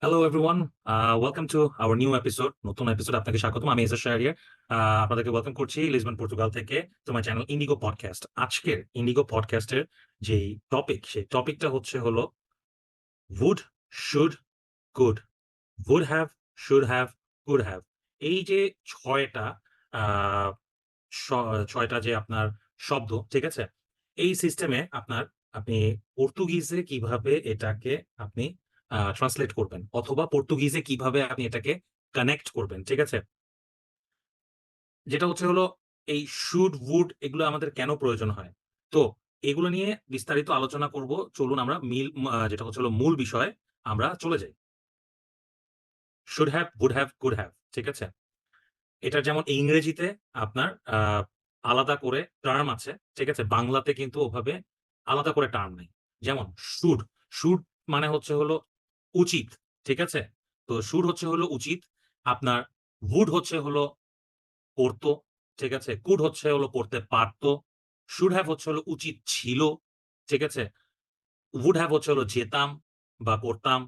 Hello everyone welcome to our new episode নতুন episode আপনাকে স্বাগতম। আমি এসএস শাহরিয়ার। আহ, আপনাদেরকে ওয়েলকাম করছি লিসবন পর্তুগাল থেকে তোমার চ্যানেল ইন্ডিগো পডকাস্ট আজকের ইন্ডিগো পডকাস্টের যে টপিক সেই টপিকটা হচ্ছে হলো would should could would have should have could have এই যে ছয়টা ছয়টা যে আপনার শব্দ ঠিক আছে? এই সিস্টেমে আপনার আপনি পর্তুগিজে কীভাবে এটাকে আপনি ট্রান্সলেট করবেন অথবা পর্তুগিজে কীভাবে আপনি এটাকে কানেক্ট করবেন, ঠিক আছে? যেটা হচ্ছে হলো এই শুড উড এগুলো আমাদের কেন প্রয়োজন হয়? তো এগুলো নিয়ে বিস্তারিত আলোচনা করব, চলুন আমরা মিল যেটা হচ্ছে হলো মূল বিষয় আমরা চলে যাই। Should have would have could have ঠিক আছে? এটা যেমন ইংরেজিতে আপনার আলাদা করে টার্ম আছে, ঠিক আছে? বাংলাতে কিন্তু ওভাবে আলাদা করে টার্ম নেই। যেমন শুড শুড মানে হচ্ছে হলো উচিত, ঠিক আছে? তো শুড হচ্ছে হলো উচিত, আপনার উড হচ্ছে হলো করতো, ঠিক আছে? কুড হচ্ছে হলো করতে পারতো, শুড হ্যাভ হচ্ছে হলো উচিত ছিল, ঠিক আছে? উড হ্যাভ হচ্ছে হলো যেতাম বা করতাম,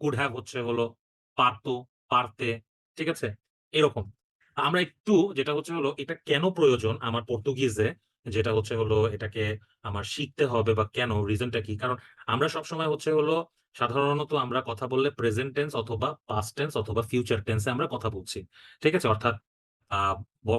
কুড হ্যাভ হচ্ছে হলো পারতো, পারতে, ঠিক আছে? এরকম। আমরা একটু, যেটা হচ্ছে হলো, এটা কেন প্রয়োজন আমার পর্তুগিজে যেটা হচ্ছে হলো এটাকে আমার শিখতে হবে বা কেন রিজনটা কি? কারণ আমরা সবসময় হচ্ছে হলো সাধারণত আমরা কথা বললে প্রেজেন্ট টেন্স অথবা পাস্ট টেন্স অথবা ফিউচার টেন্সে আমরা কথা বলছি। ঠিক আছে? অর্থাৎ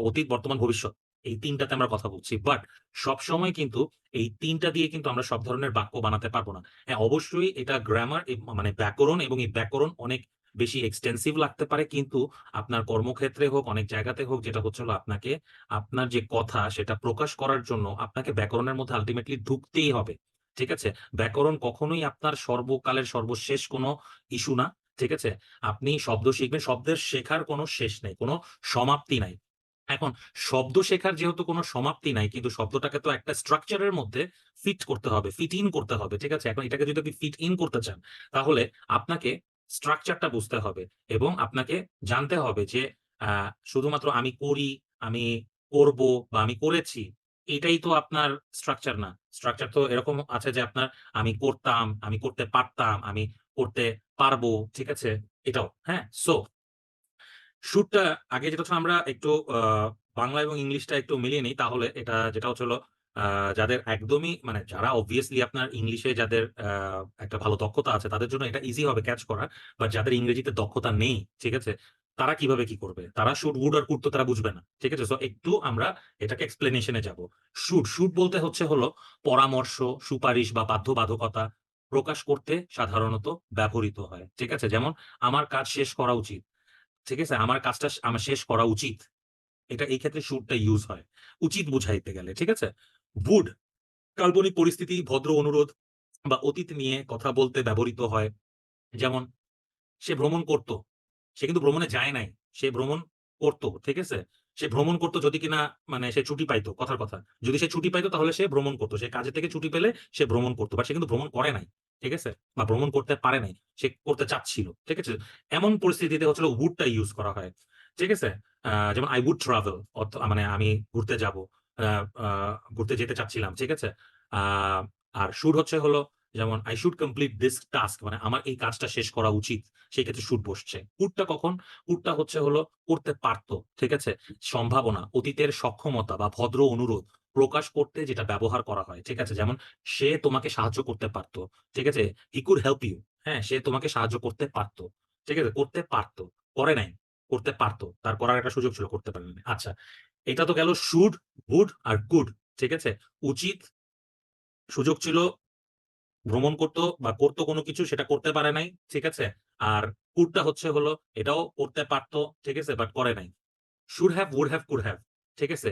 অতীত, বর্তমান, ভবিষ্যৎ, এই তিনটাতে আমরা কথা বলছি। বাট সব সময় কিন্তু এই তিনটা দিয়ে কিন্তু আমরা সব ধরনের বাক্য বানাতে পারব না। হ্যাঁ অবশ্যই এটা গ্রামার মানে ব্যাকরণ এবং এই ব্যাকরণ অনেক বেশি এক্সটেন্সিভ লাগতে পারে, কিন্তু আপনার কর্মক্ষেত্রে হোক, অনেক জায়গাতে হোক, যেটা হচ্ছে হলো আপনাকে, আপনার যে কথা সেটা প্রকাশ করার জন্য আপনাকে ব্যাকরণের মধ্যে আলটিমেটলি ঢুকতেই হবে, ঠিক আছে? ব্যাকরণ কখনোই আপনার সর্বকালের সর্বশেষ কোনো ইস্যু না, ঠিক আছে? আপনি শব্দ শিখবেন, শব্দের শেখার কোনো শেষ নেই, কোনো সমাপ্তি নাই। এখন, শব্দ শেখার যেহেতু কোনো সমাপ্তি নাই, কিন্তু শব্দটাকে তো একটা স্ট্রাকচারের মধ্যে ফিট করতে হবে ফিট ইন করতে হবে, ঠিক আছে? এখন এটাকে যদি আপনি ফিট ইন করতে চান, তাহলে আপনাকে স্ট্রাকচারটা বুঝতে হবে এবং আপনাকে জানতে হবে যে শুধুমাত্র আমি করি আমি করব বা আমি করেছি এটাই তো আপনার স্ট্রাকচার না। স্ট্রাকচার তো এরকম আছে যে আপনার আমি করতাম আমি করতে পারতাম আমি করতে পারব ঠিক আছে? এটাও হ্যাঁ? সো শুটটা আগে যেটা আমরা একটু বাংলা এবং ইংলিশটা একটু মিলিয়ে নিই তাহলে এটা যেটা হচ্ছে হলো আহ, যাদের একদমই মানে যারা অবভিয়াসলি আপনার ইংলিশে যাদের একটা ভালো দক্ষতা আছে, তাদের জন্য এটা ইজি হবে ক্যাচ করা। বা যাদের ইংরেজিতে দক্ষতা নেই, ঠিক আছে, তারা কীভাবে কি করবে? তারা শুট উড আর কুড তো তারা বুঝবে না, ঠিক আছে? সো একটু আমরা এটাকে এক্সপ্লেনেশনে যাব। শুট শুট বলতে হচ্ছে হলো পরামর্শ, সুপারিশ বা বাধ্যবাধকতা প্রকাশ করতে সাধারণত ব্যবহৃত হয়, ঠিক আছে? যেমন আমার কাজ শেষ করা উচিত, ঠিক আছে? আমার কাজটা আমার শেষ করা উচিত। এটা এই ক্ষেত্রে শুডটা ইউজ হয়। উচিত বুঝাইতে গেলে, ঠিক আছে? বুড কাল্পনিক পরিস্থিতি, ভদ্র অনুরোধ বা অতীত নিয়ে কথা বলতে ব্যবহৃত হয়। যেমন, সে ভ্রমণ করত। সে কিন্তু ভ্রমণে যায় নাই। সে ভ্রমণ করত, ঠিক আছে? সে ভ্রমণ করতো যদি কিনা মানে সে ছুটি পাইতো, কথার কথা। যদি সে ছুটি পাইতো তাহলে সে ভ্রমণ করতো। সে কাজে থেকে ছুটি পেলে সে ভ্রমণ করতো বা সে কিন্তু ভ্রমণ করে নাই, ঠিক আছে? বা ভ্রমণ করতে পারে নাই, সে করতে চাচ্ছিল, ঠিক আছে? এমন পরিস্থিতিতে হচ্ছিল উডটা ইউজ করা হয়, ঠিক আছে? যেমন আই উড ট্রাভেল অর্থ মানে আমি ঘুরতে যাব। ঘুরতে যেতে চাচ্ছিলাম, ঠিক আছে? আর শুড হচ্ছে হলো যেমন I should complete this task মানে আমার এই কাজটা শেষ করা উচিত, সেই ক্ষেত্রে শুড বসছে। কুটটা কখন? কুটটা হচ্ছে হলো করতে পারতো, ঠিক আছে? সম্ভাবনা, অতীতের সক্ষমতা বা ভদ্র অনুরোধ প্রকাশ করতে যেটা ব্যবহার করা হয়, ঠিক আছে? যেমন, সে তোমাকে সাহায্য করতে পারতো, ঠিক আছে? হি কুড হেল্প ইউ হ্যাঁ সে তোমাকে সাহায্য করতে পারতো, ঠিক আছে? করতে পারতো, করে নাই, করতে পারতো, তার করার একটা সুযোগ ছিল, করতে পারেনি আচ্ছা এটা তো গেল শুড গুড আর গুড ঠিক আছে? উচিত সুযোগ ছিল ভ্রমণ করতো বা করতো কোনো কিছু, সেটা করতে পারে নাই, ঠিক আছে? আর কুডটা হচ্ছে হলো এটাও করতে পারতো, ঠিক আছে? বাট করে নাই। Should have would have could have ঠিক আছে?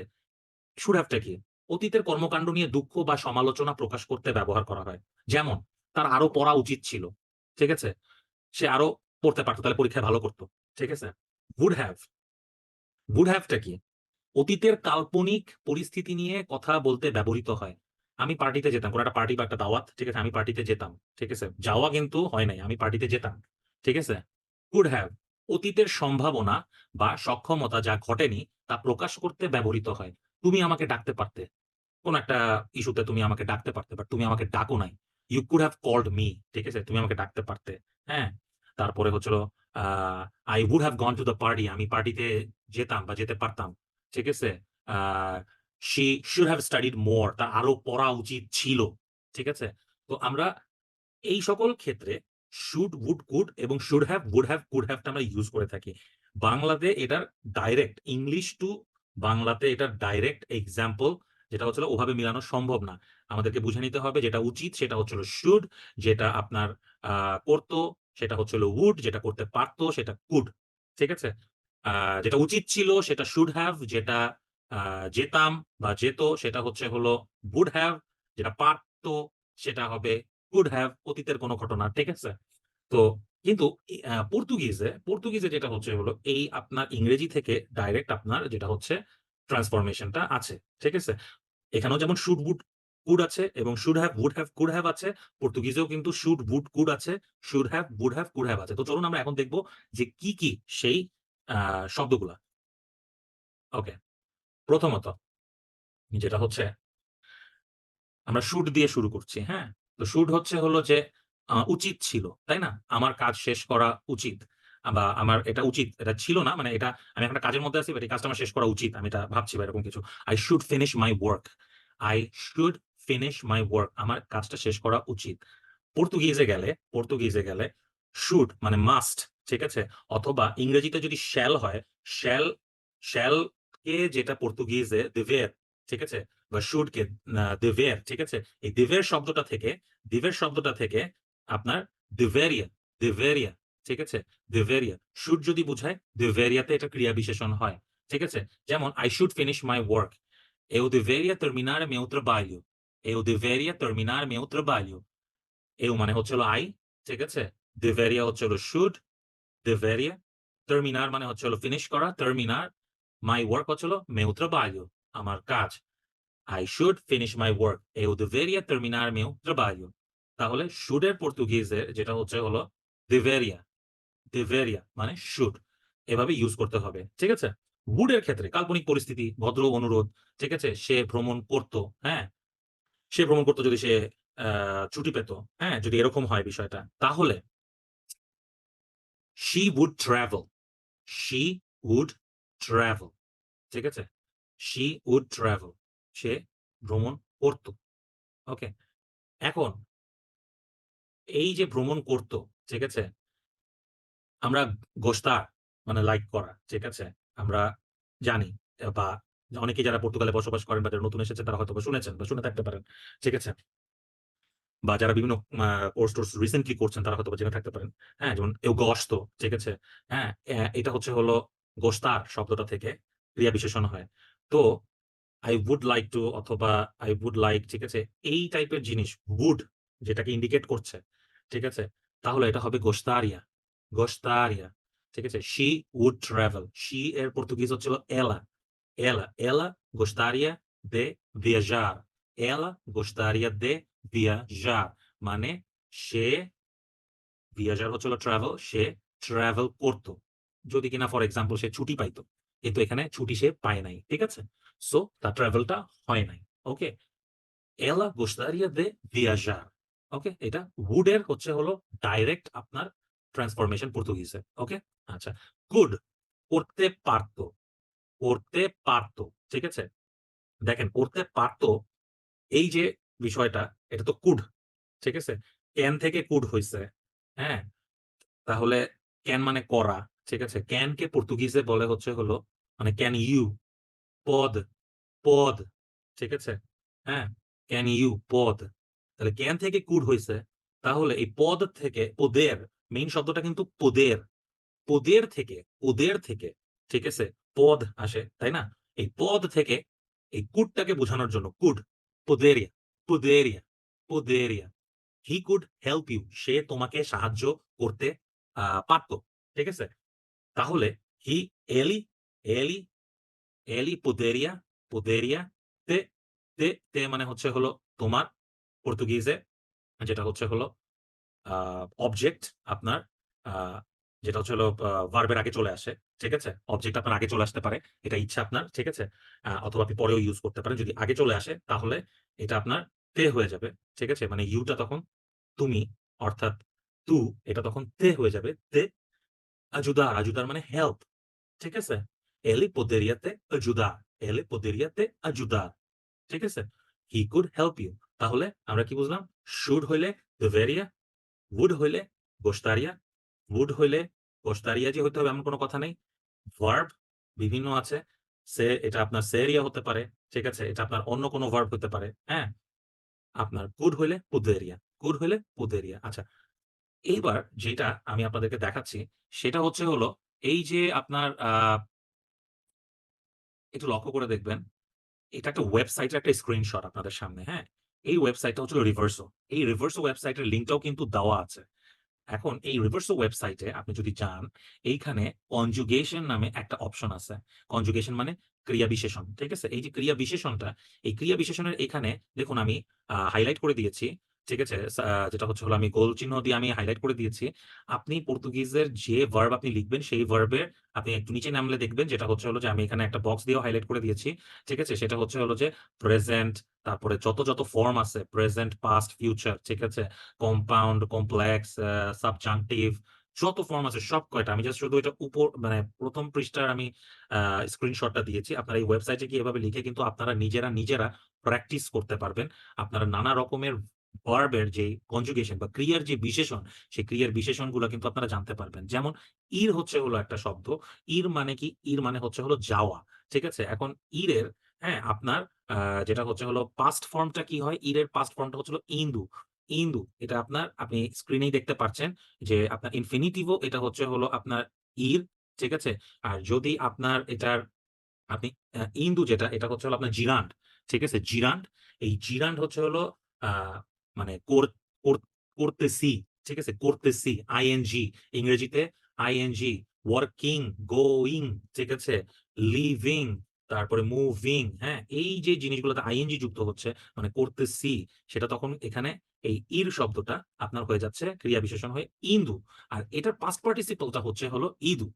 শুড হ্যাভটা কি? অতীতের কর্মকাণ্ড নিয়ে দুঃখ বা সমালোচনা প্রকাশ করতে ব্যবহার করা হয়। যেমন, তার আরও পড়া উচিত ছিল, ঠিক আছে? সে আরও পড়তে পারতো, তাহলে পরীক্ষায় ভালো করতো, ঠিক আছে? উড হ্যাভ উড হ্যাভটা কি? অতীতের কাল্পনিক পরিস্থিতি নিয়ে কথা বলতে ব্যবহৃত হয়। আমি পার্টিতে যেতাম, কোনো একটা পার্টি বা একটা দাওয়াত, ঠিক আছে, আমি পার্টিতে যেতাম, ঠিক আছে। যাওয়া কিন্তু হয় নাই, আমি পার্টিতে যেতাম, ঠিক আছে। কুড হ্যাভ অতীতের সম্ভাবনা বা সক্ষমতা যা ঘটেনি, তা প্রকাশ করতে ব্যবহৃত হয়। তুমি আমাকে ডাকতে পারতে। কোন একটা ইস্যুতে তুমি আমাকে ডাকতে পারতে বাট তুমি আমাকে ডাকো নাই। You could have called me ঠিক আছে, তুমি আমাকে ডাকতে পারতে হ্যাঁ। তারপরে হচ্ছিল I would have gone to the party আমি পার্টিতে যেতাম বা যেতে পারতাম। ঠিক আছে? She should have studied more তার আরও পড়া উচিত ছিল, ঠিক আছে? তো আমরা এই সকল ক্ষেত্রে শুড উড কুড এবং should have would have could হ্যাভটা আমরা ইউজ করে থাকি। বাংলাতে এটার ডাইরেক্ট ইংলিশ টু বাংলাতে এটার ডাইরেক্ট এক্সাম্পল যেটা হচ্ছিল ওভাবে মিলানো সম্ভব না। আমাদেরকে বুঝে নিতে হবে যেটা উচিত সেটা হচ্ছিল শুড যেটা আপনার করতো সেটা হচ্ছিল উড যেটা করতে পারতো সেটা কুড ঠিক আছে? যেটা উচিত ছিল সেটা শুড হ্যাভ যেটা যেতাম বা যেত সেটা হচ্ছে হলো would হ্যাভ যেটা পারতো সেটা হবে কুড হ্যাভ অতীতের কোনো ঘটনা, ঠিক আছে? তো কিন্তু পর্তুগিজে পর্তুগিজে যেটা হচ্ছে হলো এই আপনার ইংরেজি থেকে ডাইরেক্ট আপনার যেটা হচ্ছে ট্রান্সফরমেশনটা আছে, ঠিক আছে? এখানেও যেমন শুড উড কুড আছে এবং should have would have could have আছে, পর্তুগিজেও কিন্তু শুড উড কুড আছে should have would have could have আছে। তো চলুন আমরা এখন দেখব যে কি কি সেই আহ, শব্দগুলা। ওকে প্রথমত যেটা হচ্ছে আমরা শুড দিয়ে শুরু করছি হ্যাঁ? তো শুড হচ্ছে হলো যে উচিত ছিল তাই না? আমার কাজ শেষ করা উচিত বা আমার এটা উচিত এটা ছিল না মানে এটা আমি একটা কাজের মধ্যে আছি বাট এই কাজটা আমার শেষ করা উচিত আমি এটা ভাবছি বা এরকম কিছু। I should finish my work I should finish my work আমার কাজটা শেষ করা উচিত। পর্তুগিজে গেলে পর্তুগিজে গেলে শুড মানে মাস্ট ঠিক আছে? অথবা ইংরেজিতে যদি শ্যাল হয় শ্যাল শ্যাল কে যেটা পর্তুগিজে দেভের ঠিক আছে? বা শুড কে দেভের ঠিক আছে? এই দেভের শব্দটা থেকে দিভের শব্দটা থেকে আপনার দেভেরিয়া দেভেরিয়া ঠিক আছে? দেভেরিয়া শুড যদি বোঝায় দেভেরিয়াতে এটা ক্রিয়া বিশেষণ হয়, ঠিক আছে? যেমন I should finish my work Eu deveria terminar meu trabalho. Eu deveria terminar meu trabalho. Eu মানে হচ্ছে হলো আই ঠিক আছে? deveria হচ্ছে হলো should deveria terminar মানে হচ্ছে হলো ফিনিশ করা, terminar my work হচ্ছে হলো meu trabalho, আমার কাজ I should finish my work. Eu deveria terminar meu trabalho. তাহলে should এর পর্তুগিজে যেটা হচ্ছে হলো deveria deveria মানে should, এভাবে ইউজ করতে হবে, ঠিক আছে would এর ক্ষেত্রে কাল্পনিক পরিস্থিতি, ভদ্র অনুরোধ, ঠিক আছে সে ভ্রমণ করত হ্যাঁ সে ভ্রমণ করতো যদি সে ছুটি পেত হ্যাঁ যদি এরকম হয় বিষয়টা, তাহলে she would travel. She would travel. ঠিক আছে? She would travel. সে ভ্রমণ করত। ওকে এখন, এই যে ভ্রমণ করত, ঠিক আছে? আমরা গোস্তার মানে লাইক করা, ঠিক আছে? আমরা জানি, বা অনেকে যারা পর্তুগালে বসবাস করেন বা যারা নতুন এসেছে, তারা হয়তো শুনেছেন বা শুনে থাকতে পারেন, ঠিক আছে? বা যারা বিভিন্ন কোর্স টোর্স রিসেন্টলি করছেন, তারা হয়তো জেনে থাকতে পারেন। হ্যাঁ যেমন এও গস্ত, ঠিক আছে? হ্যাঁ এটা হচ্ছে হলো গোস্তার শব্দটা থেকে ক্রিয়া বিশেষণ হয়। তো আই উড লাইক টু অথবা আই উড লাইক ঠিক আছে? এই টাইপের জিনিস উড যেটাকে ইন্ডিকেট করছে, ঠিক আছে? তাহলে এটা হবে গোস্তারিয়া গোস্তারিয়া, ঠিক আছে? শি উড ট্রাভেল শি এর পর্তুগিজ হচ্ছিল এলা এলা এলা গোস্তারিয়া দে viajar এলা gostaria de viajar মানে সে, viajar হচ্ছিল ট্রাভেল সে ট্রাভেল করতো। যদি কিনা ফর এক্সাম্পল সে ছুটি পাইতো, কিন্তু এখানে ছুটি সে পায় নাই, ঠিক আছে? সো তার ট্রাভেলটা হয় নাই ওকে এলা gostaria দে viajar ওকে এটা এর হচ্ছে হলো ডাইরেক্ট আপনার ট্রান্সফরমেশন পর্তুগিজে ওকে আচ্ছা গুড করতে পারতো করতে পারতো, ঠিক আছে? দেখেন, করতে পারতো, এই যে বিষয়টা এটা তো কুড, ঠিক আছে? ক্যান থেকে কুড হইছে হ্যাঁ? তাহলে ক্যান মানে করা, ঠিক আছে? ক্যান কে পর্তুগিজে বলে হচ্ছে হলো মানে ক্যান ইউ পদ পদ, ঠিক আছে? হ্যাঁ? ক্যান ইউ পদ। তাহলে ক্যান থেকে কুড হইছে, তাহলে এই পদ থেকে পদের মেইন শব্দটা কিন্তু পদের পদের থেকে পদের থেকে, ঠিক আছে? পদ আসে, তাই না? এই পদ থেকে এই কুটটাকে বোঝানোর জন্য, কুড, পোদেরিয়া পোদেরিয়া। পোদেরিয়া হি কুড হেল্প ইউ সে তোমাকে সাহায্য করতে পারতো, ঠিক আছে? তাহলে হি এলি এলি এলি পোদেরিয়া পোদেরিয়া তে তে তে মানে হচ্ছে হলো তোমার পর্তুগিজে, যেটা হচ্ছে হলো অবজেক্ট আপনার যেটা হচ্ছে হলো ভার্বের আগে চলে আসে, ঠিক আছে? অবজেক্ট আপনার আগে চলে আসতে পারে, এটা ইচ্ছা আপনার, ঠিক আছে? অথবা আপনি পরেও ইউজ করতে পারেন, যদি আগে চলে আসে, তাহলে এটা আপনার তে হয়ে যাবে ঠিক আছে মানে ইউটা তখন তুমি অর্থাৎ তু এটা তখন তে হয়ে যাবে। তে ajudar, ajudar মানে হেল্প। ঠিক আছে? Ele poderia te ajudar. Ele poderia. ঠিক আছে? He could help you. তাহলে আমরা কি বুঝলাম? শুড হইলে deveria, উড হইলে gostaria, উড হইলে gostaria যে হইতে হবে এমন কোনো কথা নেই। ভার্ব বিভিন্ন আছে। সে এটা আপনার seria হতে পারে। ঠিক আছে? এটা আপনার অন্য কোনো ভার্ব হতে পারে। হ্যাঁ? আপনার গুড হইলে পুদেরিয়া গুড হইলে পুদেরিয়া আচ্ছা। এইবার যেটা আমি আপনাদেরকে দেখাচ্ছি সেটা হচ্ছে হলো এই যে আপনার একটু লক্ষ্য করে দেখবেন। এটা একটা ওয়েবসাইটের একটা স্ক্রিনশট আপনাদের সামনে, হ্যাঁ? এই ওয়েবসাইটটা হচ্ছে রিভার্সো এই রিভার্সো ওয়েবসাইটের লিঙ্কটাও কিন্তু দেওয়া আছে। এখন এই রিভার্সো ওয়েবসাইটে আপনি যদি যান, এইখানে কনজুগেশন নামে একটা অপশন আছে। কনজুগেশন মানে ক্রিয়া বিশেষণ। ঠিক আছে? এই যে ক্রিয়া বিশেষণটা, এই ক্রিয়া বিশেষণের এখানে দেখুন আমি হাইলাইট করে দিয়েছি। ঠিক আছে? যেটা হচ্ছে হলো আমি গোল চিহ্ন দিয়ে আমি হাইলাইট করে দিয়েছি। আপনি পর্তুগিজের যে ভার্ব আপনি লিখবেন সেই ভার্বের আপনি একটু নিচে নামলে দেখবেন যেটা হচ্ছে হলো যে আমি এখানে একটা বক্স দিয়ে হাইলাইট করে দিয়েছি। ঠিক আছে? সেটা হচ্ছে হলো যে প্রেজেন্ট তারপরে যত, যত ফর্ম আছে প্রেজেন্ট, পাস্ট, ফিউচার ঠিক আছে? কম্পাউন্ড, কমপ্লেক্স, সাবজাংটিভ যত ফর্ম আছে সব কয়টা আমি জাস্ট শুধু এটা উপর মানে প্রথম পৃষ্ঠার আমি স্ক্রিনশটটা দিয়েছি। আপনারা এই ওয়েবসাইটে গিয়ে এভাবে লিখে কিন্তু আপনারা নিজেরা, নিজেরা প্র্যাকটিস করতে পারবেন। আপনারা নানা রকমের ভার্বের যে কনজুগেশন বা ক্রিয়ার যে বিশেষণ, সেই ক্রিয়ার বিশেষণগুলো কিন্তু আপনারা জানতে পারবেন। যেমন ইর হচ্ছে হলো একটা শব্দ। ইর মানে কি? ইর মানে হচ্ছে হলো যাওয়া। ঠিক আছে? এখন ইরের হ্যাঁ, আপনার যেটা হচ্ছে হলো পাস্ট ফর্মটা কি হয়? ইরের পাস্ট ফর্মটা হচ্ছে হলো ইন্দু, ইন্দু। এটা আপনার আপনি স্ক্রিনেই দেখতে পাচ্ছেন যে আপনার ইনফিনিটিভও এটা হচ্ছে হলো আপনার ইর, ঠিক আছে? আর যদি আপনার এটার আপনি ইন্দু যেটা এটা হচ্ছে হলো আপনার জিরান্ড, ঠিক আছে? জিরান্ড, এই জিরান্ড হচ্ছে হলো মানে কর কর করতেছি, ঠিক আছে? করতেছি আইএনজি ইংরেজিতে আইএনজি, ওয়ার্কিং, গোইং ঠিক আছে? লিভিং তারপরে মুভিং, হ্যাঁ? এই যে জিনিসগুলোতে আইএনজি যুক্ত হচ্ছে মানে করতেছি সেটা তখন এখানে এই ইর শব্দটা আপনার হয়ে যাচ্ছে ক্রিয়া বিশেষণ হয়ে ইন্দু। আর এটার পাস্ট পার্টিসিপল টা হচ্ছে হলো ইদু,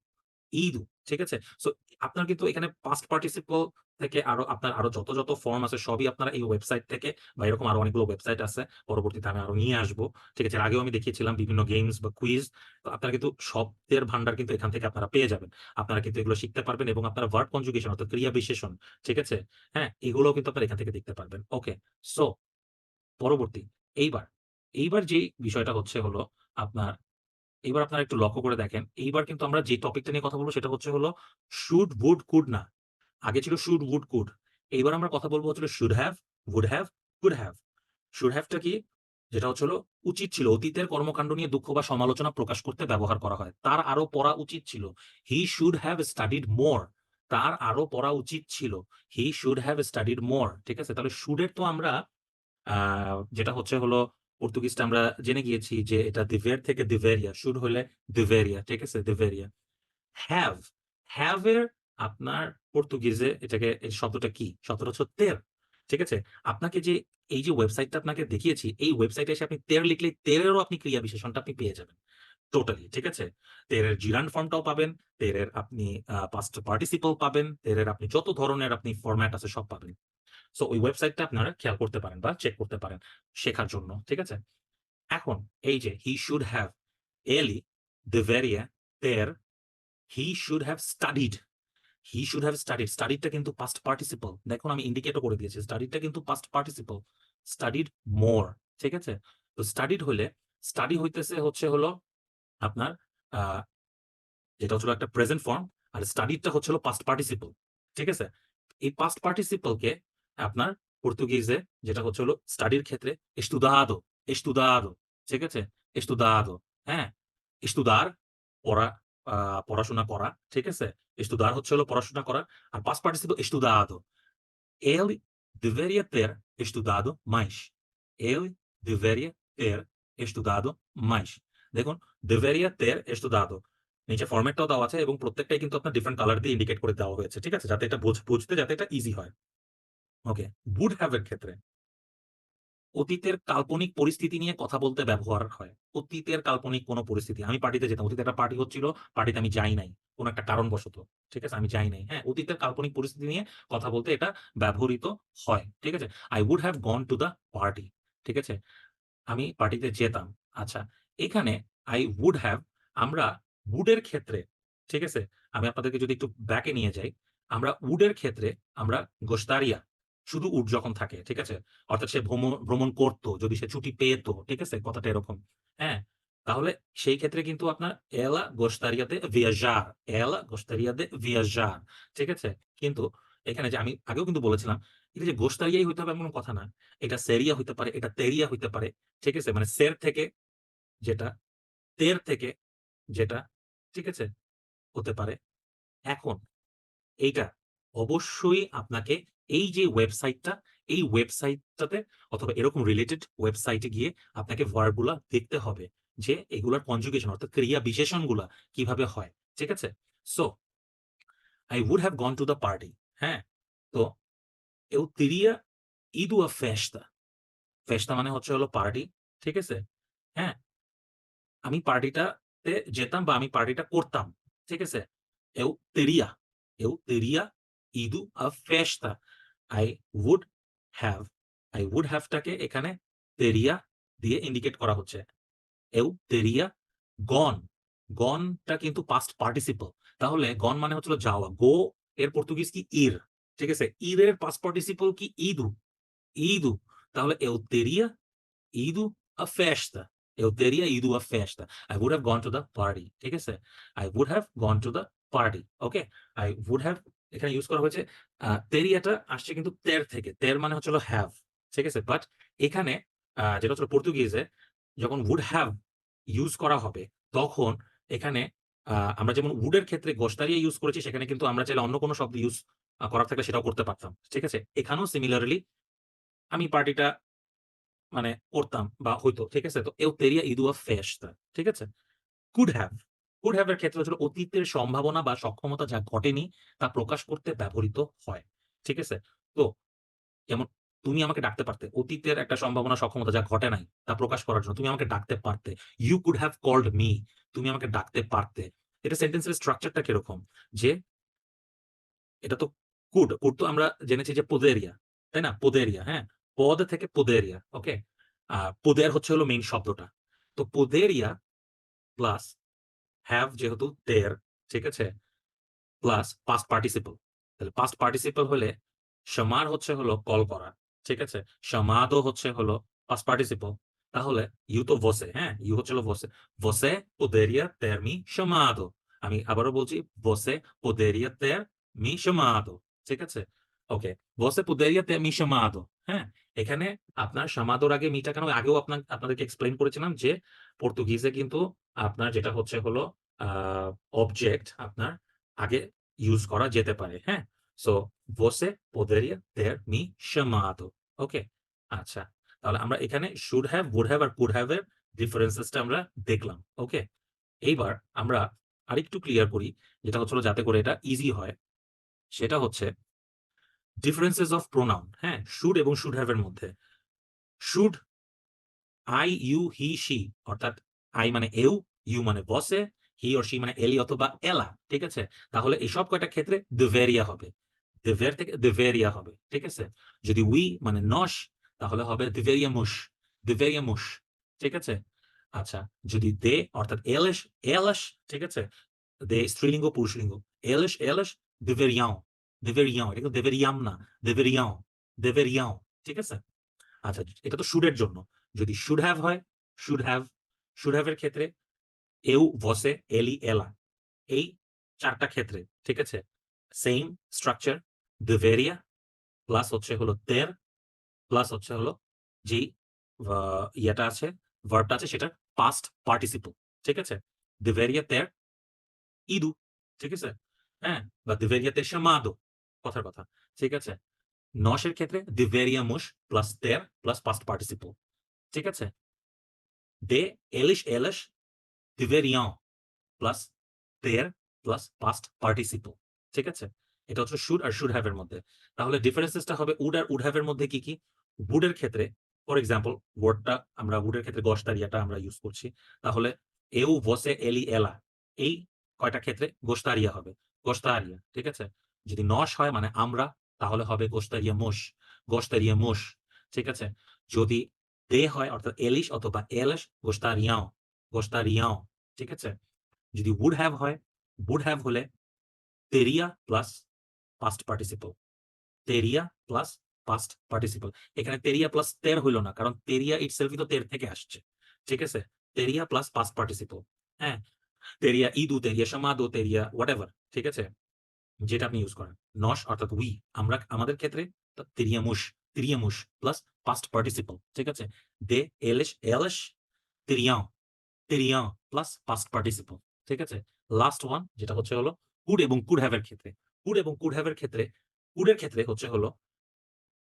ইদু। ঠিক আছে? সো আপনার কিন্তু এখানে পাস্ট পার্টিসিপল থেকে আরও আপনার আরও যত, যত ফর্ম আছে সবই আপনারা এই ওয়েবসাইট থেকে বা এরকম আরও অনেকগুলো ওয়েবসাইট আছে। পরবর্তীতে আমি আরও নিয়ে আসব। ঠিক আছে? আগেও আমি দেখিয়েছিলাম বিভিন্ন গেমস বা কুইজ। তো আপনারা কিন্তু শব্দের ভান্ডার কিন্তু এখান থেকে আপনারা পেয়ে যাবেন। আপনারা কিন্তু এগুলো শিখতে পারবেন এবং আপনারা ভার্ব কনজুগেশন অর্থাৎ ক্রিয়া বিশেষণ, ঠিক আছে? হ্যাঁ? এগুলোও কিন্তু আপনারা এখান থেকে দেখতে পারবেন। ওকে। সো পরবর্তী এইবার, এইবার যেই বিষয়টা হচ্ছে হলো আপনার এইবার আপনারা একটু লক্ষ্য করে দেখেন। এইবার কিন্তু আমরা যে টপিকটা নিয়ে কথা বলব সেটা হচ্ছে হলো শুড, would, কুড না। আগে ছিল শুড, would, কুড এইবার আমরা কথা বলব হচ্ছে হলো should have, would have, could have. should have টা কি? যেটা হচ্ছে হলো উচিত ছিল। অতীতের কর্মকাণ্ড নিয়ে দুঃখ বা সমালোচনা প্রকাশ করতে ব্যবহার করা হয়। তার আরও পড়া উচিত ছিল। He should have studied more তার আরও পড়া উচিত ছিল। He should have studied more. ঠিক আছে? তাহলে শুডের তো আমরা যেটা হচ্ছে হলো পর্তুগিজটা আমরা জেনে গিয়েছি যে এটা dever থেকে deveria, should হলে deveria, ঠিক আছে? deveria. হ্যাভ have এর আপনার পর্তুগিজে এটাকে এই শব্দটা কি? শব্দটা হচ্ছে ter ঠিক আছে? আপনাকে যে এই যে ওয়েবসাইটটা আপনাকে দেখিয়েছি, এই ওয়েবসাইটে এসে আপনি ter লিখলে তেরেরও আপনি ক্রিয়া বিশেষণটা আপনি পেয়ে যাবেন। টোটালি, ঠিক আছে? তেরের জিরান ফর্মটাও পাবেন, তেরের আপনি পাস্ট পার্টিসিপল পাবেন, এর আপনি যত ধরনের আপনি ফরমেট আছে সব পাবেন। সো ওই ওয়েবসাইটটা আপনারা খেয়াল করতে পারেন বা চেক করতে পারেন শেখার জন্য। ঠিক আছে? এখন এই যে he should have, ele deveria ter, he should have studied, he should have studied. studied টা কিন্তু পাস্ট পার্টিসিপল। দেখুন আমি ইন্ডিকেট ও করে দিয়েছি। studied টা কিন্তু পাস্ট পার্টিসিপল। studied more ঠিক আছে? তো স্টাডিড হইলে স্টাডি হইতেছে হচ্ছে হলো আপনার যেটা হচ্ছে একটা প্রেজেন্ট ফর্ম আর studied টা হচ্ছে হলো পাস্ট পার্টিসিপল। ঠিক আছে? এই পাস্ট পার্টিসিপল কে আপনার পর্তুগিজে যেটা হচ্ছে হলো স্টাডির ক্ষেত্রে estudado, estudado ঠিক আছে? estudado হ্যাঁ? estudar পড়া পড়াশোনা করা। ঠিক আছে? estudar হচ্ছে হলো পড়াশোনা করা। আর past participle estudado. Ele deveria ter estudado mais. Ele deveria ter estudado mais. দেখুন deveria ter estudado নিচে ফরমেটটাও দেওয়া আছে এবং প্রত্যেকটাই কিন্তু আপনার ডিফারেন্ট কালার দিয়ে ইন্ডিকেট করে দেওয়া হয়েছে। ঠিক আছে? যাতে এটা বুঝ বুঝতে যাতে এটা ইজি হয়। ওকে। have এর ক্ষেত্রে অতীতের কাল্পনিক পরিস্থিতি নিয়ে কথা বলতে ব্যবহার হয়। অতীতের কাল্পনিক কোনো পরিস্থিতি। আমি পার্টিতে যেতাম। অতীতে একটা পার্টি হচ্ছিল, পার্টিতে আমি যাই নাই। কোনো একটা কারণবশত। ঠিক আছে? আমি যাই নাই। হ্যাঁ? অতীতের কাল্পনিক পরিস্থিতি নিয়ে কথা বলতে এটা ব্যবহৃত হয়। ঠিক আছে? I would have gone to the party ঠিক আছে? আমি পার্টিতে যেতাম। আচ্ছা, এখানে আই উড হ্যাভ আমরা উডের ক্ষেত্রে ঠিক আছে আমি আপনাদেরকে যদি একটু ব্যাকে নিয়ে যাই আমরা উডের ক্ষেত্রে আমরা গোস্তারিয়া শুধু উড যখন থাকে, ঠিক আছে? অর্থাৎ সে ভ্রমণ ভ্রমণ করতো, যদি সে ছুটি পেতো, ঠিক আছে? কথাটা এরকম হ্যাঁ? তাহলে সেই ক্ষেত্রে কিন্তু আপনার এলা গোস্তারিয়াতে ভিয়াজার, এলা গোস্তারিয়াতে ভিয়াজার, ঠিক আছে? কিন্তু এখানে যে আমি আগেও কিন্তু বলেছিলাম এটা যে গোস্তারিয়াই হইতে হবে এমন কথা না। এটা সেরিয়া হইতে পারে, এটা তেরিয়া হইতে পারে, ঠিক আছে? মানে সের থেকে যেটা, তের থেকে যেটা, ঠিক আছে? হতে পারে। এখন এইটা অবশ্যই আপনাকে এই যে ওয়েবসাইটটা এই ওয়েবসাইটটাতে অথবা এরকম রিলেটেড ওয়েবসাইটে গিয়ে আপনাকে ভার্বগুলা দেখতে হবে যে এগুলার কনজুগেশন অর্থাৎ ক্রিয়া বিশেষণগুলা কীভাবে হয়, ঠিক আছে? So I would have gone to the party হ্যাঁ? তো eu teria ido আ festa ফেস্টা মানে হচ্ছে হলো পার্টি ঠিক আছে? হ্যাঁ? আমি পার্টিটাতে যেতাম বা আমি পার্টিটা করতাম, ঠিক আছে? eu teria eu teria ido আ festa I would have I would হ্যাভটাকে এখানে তেরিয়া দিয়ে ইন্ডিকেট করা হচ্ছে। এউ তেরিয়া গন গনটা কিন্তু পাস্ট পার্টিসিপল তাহলে গন মানে হচ্ছিল যাওয়া। গো এর পর্তুগিজ কি ইর ঠিক আছে? ইর এর পাস্ট পার্টিসিপল কি ইদু ইদু তাহলে এউ তেরিয়া ইদু আ ফেস্তা এউ তেরিয়া ইদু আ ফেস্তা I would have gone to the party ঠিক আছে? I would have gone to the party okay I would have এখানে ইউজ করা হয়েছে তেরিয়াটা আসছে কিন্তু তের থেকে। তের মানে হচ্ছে হ্যাভ ঠিক আছে? বাট এখানে যেটা হচ্ছে পর্তুগিজে যখন উড হ্যাভ ইউজ করা হবে, তখন এখানে আমরা যেমন উডের ক্ষেত্রে গোস্তারিয়া ইউজ করেছি, সেখানে কিন্তু আমরা চাইলে অন্য কোনো শব্দ ইউজ করার থাকলে সেটাও করতে পারতাম, ঠিক আছে? এখানেও সিমিলারলি আমি পার্টিটা মানে করতাম বা হইতো, ঠিক আছে? তো এও তেরিয়া ইদুয়া ফেস্তা ঠিক আছে? কুড হ্যাভ কুড হ্যাভ এর ক্ষেত্রে হচ্ছে অতীতের সম্ভাবনা বা সক্ষমতা যা ঘটেনি তা প্রকাশ করতে ব্যবহৃত হয়। ঠিক আছে? তো যেমন তুমি আমাকে ডাকতে পারতে, অতীতের একটা সম্ভাবনা, সক্ষমতা যা ঘটে নাই তা প্রকাশ করার জন্য তুমি আমাকে ডাকতে পারতে। You could have called me তুমি আমাকে ডাকতে পারতে। এটা সেন্টেন্সের স্ট্রাকচারটা কীরকম? যে এটা তো কুড কুড তো আমরা জেনেছি যে পোদেরিয়া তাই না? পোদেরিয়া হ্যাঁ? পদ থেকে পোদেরিয়া ওকে আর পোদের হচ্ছে হলো মেইন শব্দটা। তো পোদেরিয়া প্লাস হ্যাভ যেহেতু দের ঠিক আছে? প্লাস পাস্ট পার্টিসিপল তাহলে পাস্ট পার্টিসিপল হলে সমার হচ্ছে হলো কল করা, ঠিক আছে? সমাদো হচ্ছে হলো পাস্ট পার্টিসিপল তাহলে ইউ তো বসে হ্যাঁ? ইউ হচ্ছে হলো বসে বসে পোদেরিয়া তের মি সমাদো আমি আবারও বলছি বসে পোদেরিয়া তের মি সমাদো ঠিক আছে? ওকে বসে পোদেরিয়া তের মি সমাদো হ্যাঁ? এখানে আপনার সমাদোর আগে মিটা কেন? আগেও আপনার আপনাদেরকে এক্সপ্লেন করেছিলাম যে পর্তুগিজে কিন্তু আপনার যেটা হচ্ছে হলো অবজেক্ট আপনার আগে ইউজ করা যেতে পারে হ্যাঁ? So poderia ter me chamado ওকে আচ্ছা তাহলে আমরা এখানে শুড হ্যাভ would হ্যাভ আর কুড হ্যাভ এর ডিফারেন্সেসটা আমরা দেখলাম ওকে এইবার আমরা আরেকটু ক্লিয়ার করি, যেটা হচ্ছিল যাতে করে এটা ইজি হয়, সেটা হচ্ছে ডিফারেন্সেস অফ প্রোনাউন হ্যাঁ? শুড এবং শুড হ্যাভ এর মধ্যে। Should I you he she অর্থাৎ আই মানে এউ ইউ মানে বসে হি অর সি মানে এলি অথবা এলা ঠিক আছে? তাহলে এই সব কয়টা ক্ষেত্রে দেভেরিয়া হবে। দেভের থেকে দেভেরিয়া হবে, ঠিক আছে? যদি উই মানে নস, তাহলে হবে দেভেরিয়া মুশ দেভেরিয়া মুশ ঠিক আছে? আচ্ছা যদি দে অর্থাৎ এলস এলস ঠিক আছে? দে স্ত্রীলিঙ্গ, পুরুষলিঙ্গ। এলস এলস দেভেরিয়াও দেভেরিয়াও এটা দেভেরিয়াম না দেভেরিয়াও দেভেরিয়াও ঠিক আছে? আচ্ছা এটা তো শুডের জন্য। যদি শুড হ্যাভ হয় শুড হ্যাভ শুড হ্যাভ এর ক্ষেত্রে এউ ভসে এলি এলা এই চারটা ক্ষেত্রে ঠিক আছে? সেম স্ট্রাকচার দেভেরিয়া প্লাস হচ্ছে হলো তের প্লাস হচ্ছে হলো আহ, ইয়েটা আছে ভার্বটা আছে সেটা পাস্ট পার্টিসিপল ঠিক আছে? দেভেরিয়া তের ইদু ঠিক আছে? হ্যাঁ বা দেভেরিয়া তে শামাদো কথার কথা ঠিক আছে? নশের ক্ষেত্রে দেভেরিয়া মুশ প্লাস তের প্লাস পাস্ট পার্টিসিপল ঠিক আছে? দে এলিশ এলিশ deveriam plus their plus past participle ঠিক আছে? এটা হচ্ছে শুড আর শুড হ্যাভ এর মধ্যে। তাহলে ডিফারেন্সেসটা হবে উড আর উড হ্যাভ এর মধ্যে কি কি? এর ক্ষেত্রে ফর এক্সাম্পল ওয়ার্ডটা আমরা এর ক্ষেত্রে গোস্তারিয়াটা আমরা ইউজ করছি। তাহলে এউ বসে এলি এলা, এই কয়টা ক্ষেত্রে গোস্তারিয়া হবে। গোস্তারিয়া ঠিক আছে? যদি নশ হয় মানে আমরা, তাহলে হবে গোস্তারিয়া মোশ গোস্তারিয়া মোশ ঠিক আছে? যদি দে হয় অর্থাৎ এলিশ অথবা এলস গোস্তারিয়াও গস্তারিয়াও ঠিক আছে? যদি would have হয়, would have হলে তেরিয়া প্লাস পাস্ট পার্টিসিপল তেরিয়া প্লাস পাস্ট পার্টিসিপল এখানে তেরিয়া প্লাস তের হইল না, কারণ তেরিয়া ইটসেলফই তো তের থেকে আসছে, ঠিক আছে? তেরিয়া প্লাস পাস্ট পার্টিসিপল হ্যাঁ? তেরিয়া ইদু, তেরিয়া সমাদো, তেরিয়া হোয়াট ঠিক আছে? যেটা আপনি ইউজ করেন। নস অর্থাৎ উই আমরা, আমাদের ক্ষেত্রে তেরিয়ামুস তেরিয়ামুস প্লাস পাস্ট পার্টিসিপল ঠিক আছে? দে এলিশ এলিশ তেরিয়াও তেরিয়াও প্লাস পাস্ট পার্টিসিপল ঠিক আছে? লাস্ট ওয়ান যেটা হচ্ছে হলো কুড এবং কুড হ্যাভ এর ক্ষেত্রে। কুড এবং কুড হ্যাভ এর ক্ষেত্রে কুডের ক্ষেত্রে হচ্ছে হলো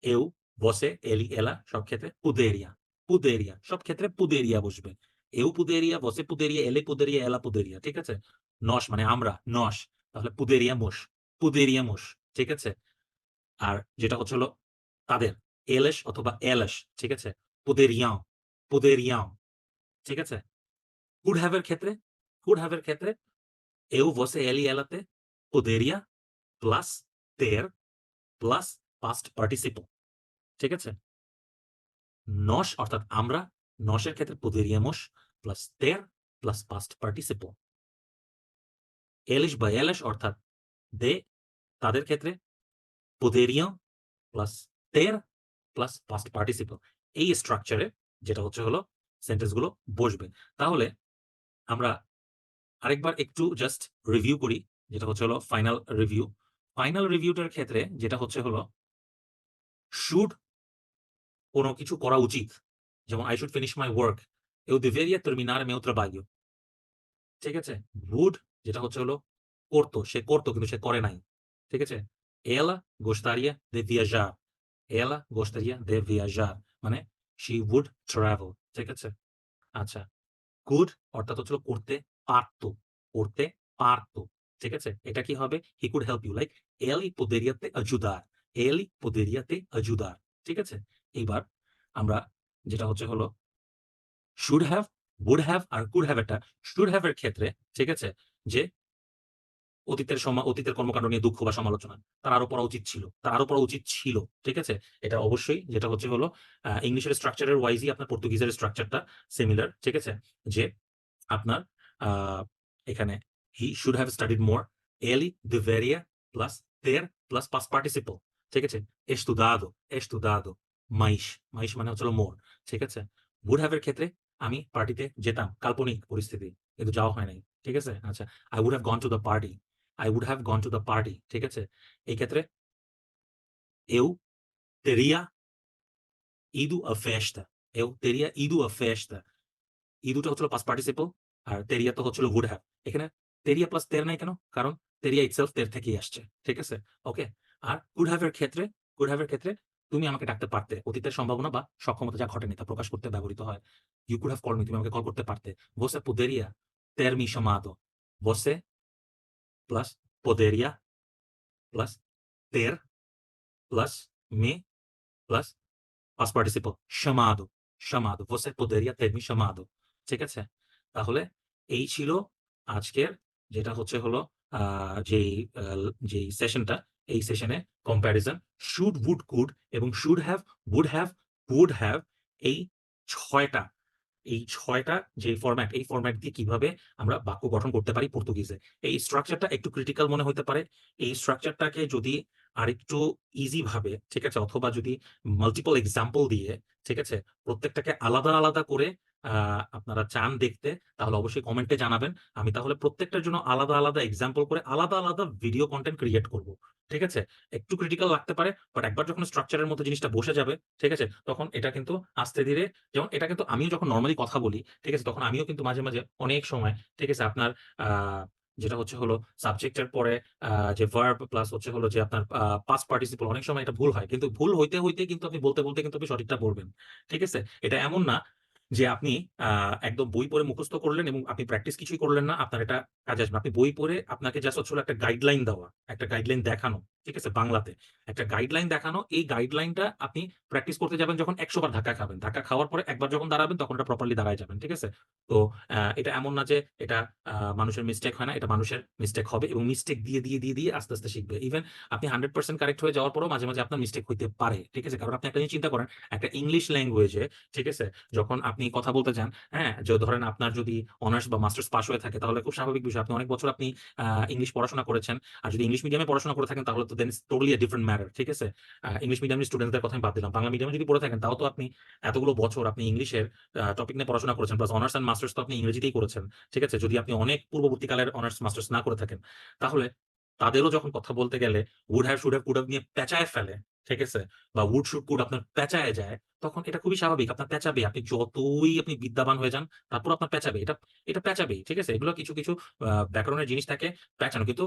এউ বসে, এলি, এলা সব ক্ষেত্রে পুদেরিয়া। পুদেরিয়া, সব ক্ষেত্রে পুদেরিয়া বসবে। এউ পুদেরিয়া, বসে পুদেরিয়া, এলে পুদেরিয়া, এলা পুদেরিয়া, ঠিক আছে? নস মানে আমরা, নস। তাহলে পুদেরিয়া মোস পুদেরিয়া মোস ঠিক আছে? আর যেটা হচ্ছে হলো তাদের, এলেস অথবা এলেস, ঠিক আছে? পুদেরিয়াও পুদেরিয়াও ঠিক আছে? কুড হ্যাভের ক্ষেত্রে কুড হ্যাভ এর ক্ষেত্রে এউ বসে এলি এলাতে পুদেরিয়া প্লাস তের প্লাস পাস্ট পার্টিসিপল ঠিক আছে নস অর্থাৎ আমরা নসের ক্ষেত্রে পোদেরিয়ামস প্লাস তের প্লাস পাস্ট পার্টিসিপল এলিশ বা এলেশ অর্থাৎ দে তাদের ক্ষেত্রে পোদেরিয়া প্লাস তের প্লাস পাস্ট পার্টিসিপল এই স্ট্রাকচারে যেটা হচ্ছে হলো সেন্টেন্সগুলো বসবে তাহলে আমরা আরেকবার একটু জাস্ট রিভিউ করি, যেটা হচ্ছে হলো ফাইনাল রিভিউ ফাইনাল রিভিউটার ক্ষেত্রে যেটা হচ্ছে হলো শুড কোনো কিছু করা উচিত। যেমন I should finish my work eu deveria terminar meu trabalho. ঠিক আছে? Would যেটা হচ্ছে হলো, করতো। সে করতো, কিন্তু সে করে নাই। ঠিক আছে? Ela gostaria de viajar. Ela gostaria de viajar. মানে শি উড travel. ঠিক আছে? আচ্ছা। Could অর্থাৎ হচ্ছিল করতে পারতো করতে পারতো, ঠিক আছে? এটা কি হবে? He could help you like এল পোদেরিয়াতে আজুদার এল পোদেরিয়াতে আজুদার ঠিক আছে? এইবার আমরা যেটা হচ্ছে হলো শুড হ্যাভ বুড হ্যাভ আর কুড হ্যাভ এটা শুড হ্যাভ এর ক্ষেত্রে, ঠিক আছে? যে অতীতের সময় অতীতের কর্মকাণ্ড নিয়ে দুঃখ বা সমালোচনা। তার আরও পড়া উচিত ছিল। তার আরও পড়া উচিত ছিল, ঠিক আছে? এটা অবশ্যই। যেটা হচ্ছে হলো ইংলিশের স্ট্রাকচারের ওয়াইজই আপনার পর্তুগিজের স্ট্রাকচারটা সিমিলার ঠিক আছে? যে আপনার এখানে he should have studied more এলি deveria plus ter plus past participle ঠিক আছে? Estudado estudado মাইশ মাইশ মানে হচ্ছে মোর ঠিক আছে? Have এর ক্ষেত্রে আমি পার্টিতে যেতাম, কাল্পনিক পরিস্থিতি, কিন্তু যাওয়া হয় নাই, ঠিক আছে? আচ্ছা I would have gone to the party I would have gone to the party ঠিক আছে? এই ক্ষেত্রে eu teria ido a festa, eu a festa. ইদুটা হচ্ছিল পাস পার্টিসিপল আর তেরিয়া তো হচ্ছিল would have. এখানে তেরিয়া প্লাস তের নাই কেন? কারণ তেরিয়া ইটসেলফ তের থেকেই আসছে, ঠিক আছে? ওকে আর কুড হ্যাভ এর ক্ষেত্রে কুড হ্যাভ এর ক্ষেত্রে তুমি আমাকে ডাকতে পারতে। অতীতের সম্ভাবনা বা সক্ষমতা যা ঘটেনি তা প্রকাশ করতে ব্যবহৃত হয়। You could have call me তুমি আমাকে কল করতে পারতে। বসে পোদেরিয়া তের মি সমাদো বসে প্লাস পোদেরিয়া প্লাস তের প্লাস মি প্লাস পাস পার্টিসিপল সমাদো সমাদো বসে পোদেরিয়া তের মি সমাদো ঠিক আছে? তাহলে এই ছিল আজকের যেটা হচ্ছে হলো আহ, যেই সেশনটা এই সেশনে কম্প্যারিজন শুড উড কুড এবং should have would have would have এই ছয়টা এই ছয়টা যে ফরম্যাট এই ফরম্যাট দিয়ে কীভাবে আমরা বাক্য গঠন করতে পারি পর্তুগিজে। এই স্ট্রাকচারটা একটু ক্রিটিক্যাল মনে হতে পারে। এই স্ট্রাকচারটাকে যদি আরেকটু ইজি ভাবে, ঠিক আছে, অথবা যদি মাল্টিপল এক্সাম্পল দিয়ে, ঠিক আছে, প্রত্যেকটাকে আলাদা আলাদা করে আপনারা চান দেখতে, তাহলে অবশ্যই কমেন্টে জানাবেন। আমি তাহলে প্রত্যেকটার জন্য আলাদা আলাদা এক্সাম্পল করে আলাদা আলাদা ভিডিও কন্টেন্ট ক্রিয়েট করব, ঠিক আছে? একটু ক্রিটিক্যাল লাগতে পারে বাট একবার যখন স্ট্রাকচারের মতো জিনিসটা বসে যাবে, ঠিক আছে? তখন এটা কিন্তু আস্তে ধীরে, যেমন এটা কিন্তু আমিও যখন নর্মালি কথা বলি, ঠিক আছে? তখন আমিও কিন্তু মাঝে মাঝে অনেক সময়, ঠিক আছে? আপনার যেটা হচ্ছে হলো সাবজেক্টের পরে যে ভার্ব প্লাস হচ্ছে হলো যে আপনার পাস পার্টিসিপল অনেক সময় এটা ভুল হয়। কিন্তু ভুল হইতে হইতে কিন্তু আপনি বলতে বলতে কিন্তু আপনি সঠিকটা বলবেন, ঠিক আছে? এটা এমন না যে আপনি একদম বই পড়ে মুখস্থ করলেন এবং আপনি প্র্যাকটিস কিছুই করলেন না আপনার এটা কাজ আসবে। আপনি বই পড়ে আপনাকে জাস্ট হচ্ছে একটা গাইডলাইন দেওয়া, একটা গাইডলাইন দেখানো। ঠিক আছে? বাংলাতে। একটা গাইডলাইন দেখানো, এই গাইডলাইনটা আপনি প্র্যাকটিস করতে যাবেন যখন ১০০ বার ধাক্কা খাবেন। ধাক্কা খাওয়ার পরে একবার যখন দাঁড়াবেন তখন এটা প্রপারলি দাঁড়ায় যাবেন। ঠিক আছে? তো এটা এমন না যে এটা মানুষের মিস্টেক হয় না। এটা মানুষের মিস্টেক হবে এবং মিস্টেক দিয়ে, দিয়ে, দিয়ে, দিয়ে আস্তে, আস্তে শিখবে। ইভেন আপনি 100% কারেক্ট হয়ে যাওয়ার পরেও মাঝে, মাঝে আপনার মিস্টেক হইতে পারে। ঠিক আছে? কারণ আপনি একটা জিনিস চিন্তা করেন, একটা ইংলিশ ল্যাঙ্গুয়েজে, ঠিক আছে? যখন আপনি কথা বলতে যান, হ্যাঁ? যে ধরেন আপনার যদি অনার্স বা মাস্টার্স পাস হয়ে থাকে তাহলে খুব স্বাভাবিক বিষয়। আপনি অনেক বছর আপনি ইংলিশ পড়াশোনা করেছেন। আর যদি ইংলিশ মিডিয়ামে পড়াশোনা করে থাকেন তাহলে তো then it's totally different matter ঠিক আছে? ইংলিশ মিডিয়ামের স্টুডেন্টদের কথা আমি বাদ দিলাম। বাংলা মিডিয়ামে যদি পড়ে থাকেন, তাও তো আপনি এতগুলো বছর আপনি ইংলিশের টপিক নিয়ে পড়াশোনা করেছেন। প্লাস অনার্স অ্যান্ড মাস্টার্স তো আপনি ইংরেজিতেই করেছেন। ঠিক আছে? যদি আপনি অনেক পূর্ববর্তীকালের অনার্স মাস্টার্স না করে থাকেন। তাহলে তাদেরও যখন কথা বলতে গেলে would have should have could have নিয়ে পেঁচায় ফেলে। ঠিক আছে? বা উড শুট কুড আপনার পেঁচায় যায়। তখন এটা খুবই স্বাভাবিক। আপনার পেঁচাবে। আপনি যতই আপনি বিদ্যাবান হয়ে যান, তারপর আপনার পেঁচাবে। এটা, এটা পেঁচাবেই। ঠিক আছে? এগুলো কিছু, কিছু ব্যাকরণের জিনিস থাকে পেঁচানো। কিন্তু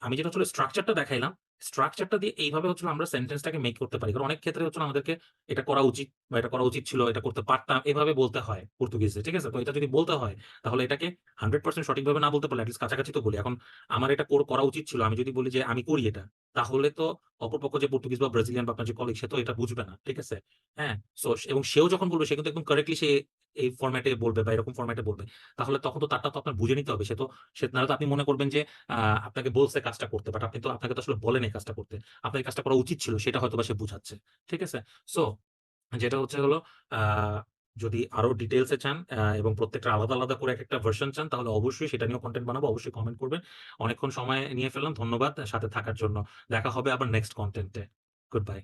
আমি যেটা হচ্ছে স্ট্রাকচারটা দেখাইলাম। স্ট্রাকচারটা দিয়ে এইভাবে হচ্ছে আমরা সেন্টেন্সটাকে মেক করতে পারি। কারণ অনেক ক্ষেত্রে হচ্ছে আমাদেরকে এটা করা উচিত বা এটা করা উচিত ছিল, এটা করতে পারতাম। এভাবে বলতে হয় পর্তুগিজে। ঠিক আছে? তো এটা যদি বলতে হয় তাহলে এটাকে 100% সঠিকভাবে না বলতে পারলে এটলিস্ট কাছাকাছি তো বলি। এখন আমার এটা করা উচিত ছিল। আমি যদি বলি যে আমি করি এটা। তাহলে তো অপরপক্ষ যে পর্তুগিজ বা ব্রাজিলিয়ান বা আপনার যে কলিগ সে তো এটা বুঝবে না। ঠিক আছে? হ্যাঁ? সো এবং সেও যখন বলবে সে কিন্তু একদম কারেক্টলি সে এই ফরমেটে বলবে বা এরকম ফরমেটে বলবে। তাহলে তখন তো তারটা তো আপনার বুঝে নিতে হবে। সে তো সে তো আপনি মনে করবেন যে আপনাকে বলছে কাজটা করতে। বাট আপনি তো আপনাকে তো আসলে বলেন এই কাজটা করতে। আপনার কাজটা করা উচিত ছিল সেটা হয়তোবা সে বুঝাচ্ছে। ঠিক আছে? সো যেটা হচ্ছে হলো যদি আরও ডিটেলসে চান এবং প্রত্যেকটা আলাদা, আলাদা করে একেকটা ভার্সন চান তাহলে অবশ্যই সেটা নিয়েও কন্টেন্ট বানাবো। অবশ্যই কমেন্ট করবেন। অনেকক্ষণ সময় নিয়ে ফেললাম। ধন্যবাদ সাথে থাকার জন্য। দেখা হবে আবার নেক্সট কনটেন্ট। Good bye.